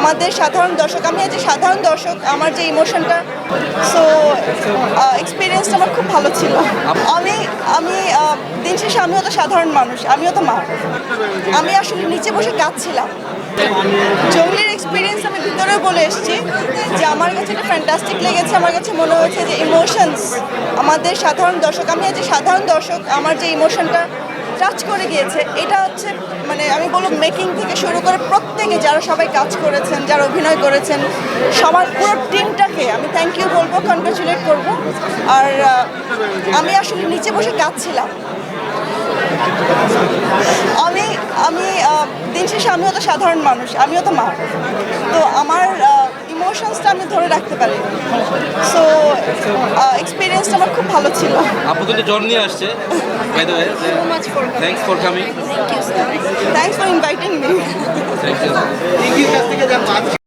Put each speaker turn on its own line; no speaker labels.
আমাদের সাধারণ দর্শক, আমি যে সাধারণ দর্শক, আমার যে ইমোশনটা সো এক্সপিরিয়েন্সটা আমার খুব ভালো ছিল। আমি আমি দিন শেষে আমিও তো সাধারণ মানুষ, আমিও তো মা। আমি আসলে নিচে বসে কাঁদছিলাম। জঙ্গলির এক্সপিরিয়েন্স আমি ভিতরে বলে এসেছি যে আমার কাছে এটা ফ্যান্টাস্টিক লেগেছে, আমার কাছে মনে হয়েছে যে ইমোশনস আমাদের সাধারণ দর্শক, আমি যে সাধারণ দর্শক, আমার যে ইমোশনটা টাচ করে গিয়েছে। এটা হচ্ছে মানে আমি বলব মেকিং থেকে শুরু করে প্রত্যেকে যারা সবাই কাজ করেছেন, যারা অভিনয় করেছেন, সবার পুরো টিমটাকে আমি থ্যাংক ইউ বলব কনগ্রাচুলেট করব। আর আমি আসলে নিচে বসে কাঁদছিলাম। আমি আমি দিন শেষে আমিও তো সাধারণ মানুষ, আমিও তো মা। তো আমার ইমোশনসটা আমি ধরে রাখতে পারি সো এক্সপিরিয়েন্সটা আমার খুব ভালো ছিল।
আপু কিন্তু জ্বর নিয়ে আসছে by the way thanks for coming
thanks for inviting me
thank you